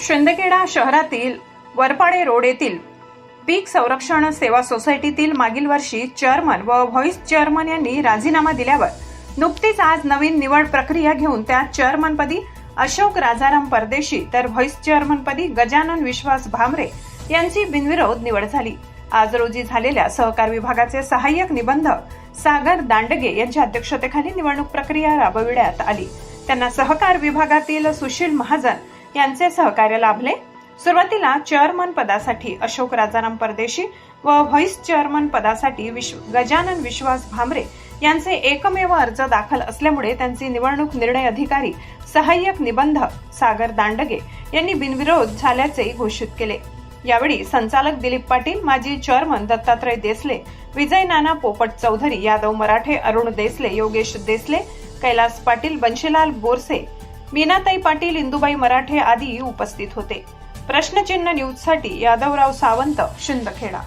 शिंदखेडा शहरातील वरपाडे रोड येथील पीक संरक्षण सेवा सोसायटीतील मागील वर्षी चेअरमन व व्हॉइस चेअरमन यांनी राजीनामा दिल्यावर नुकतीच आज नवीन निवड प्रक्रिया घेऊन त्यात चेअरमनपदी अशोक राजाराम परदेशी तर व्हॉइस चेअरमनपदी गजानन विश्वास भामरे यांची बिनविरोध निवड झाली. आज रोजी झालेल्या सहकार विभागाचे सहाय्यक निबंधक सागर दांडगे यांच्या अध्यक्षतेखाली निवडणूक प्रक्रिया राबविण्यात आली. त्यांना सहकार विभागातील सुशील महाजन यांचे सहकार्य लाभले. सुरुवातीला चेअरमन पदासाठी अशोक राजाराम परदेशी व व्हाईस चेअरमन पदासाठी विश्व गजानन विश्वास भामरे यांचे एकमेव अर्ज दाखल असल्यामुळे त्यांचे निवडणूक निर्णय अधिकारी सहाय्यक निबंधक सागर दांडगे यांनी बिनविरोध झाल्याचे घोषित केले. यावेळी संचालक दिलीप पाटील माजी चेअरमन दत्तात्रय देसले विजय नाना पोपट चौधरी यादव मराठे अरुण देसले योगेश देसले कैलास पाटील बंशीलाल बोरसे मीनाताई पाटील इंदुबाई मराठे आदी उपस्थित होते. प्रश्नचिन्ह न्यूजसाठी यादवराव सावंत शिंदखेडा.